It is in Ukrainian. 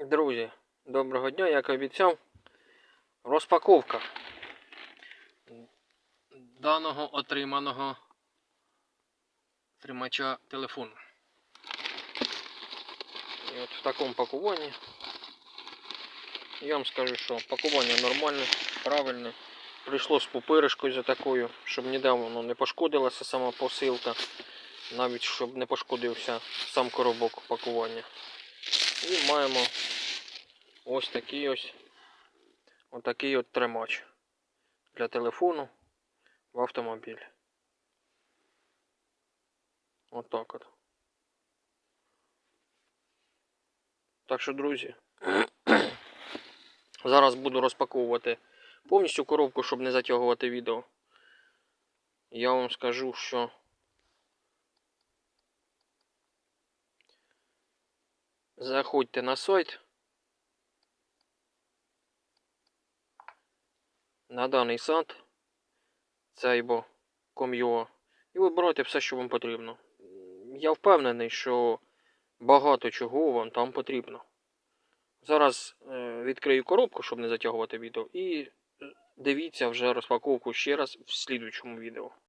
Друзі, доброго дня, як і обіцяв. Розпаковка даного отриманого тримача телефону. І от в такому пакуванні. Я вам скажу, що пакування нормальне, правильне. Прийшло з пупиришкою за такою, щоб ніде воно не пошкодилася сама посилка. Навіть щоб не пошкодився сам коробок пакування. І маємо ось такий ось отакий от тримач для телефону в автомобіль. Отак от. Так що, друзі, зараз буду розпаковувати повністю коробку, щоб не затягувати відео. Я вам скажу, що заходьте на сайт. На даний сайт ком'юа і вибирайте все, що вам потрібно. Я впевнений, що багато чого вам там потрібно. Зараз е, відкрию коробку, щоб не затягувати відео, і е, дивіться вже розпаковку ще раз в слідуючому відео.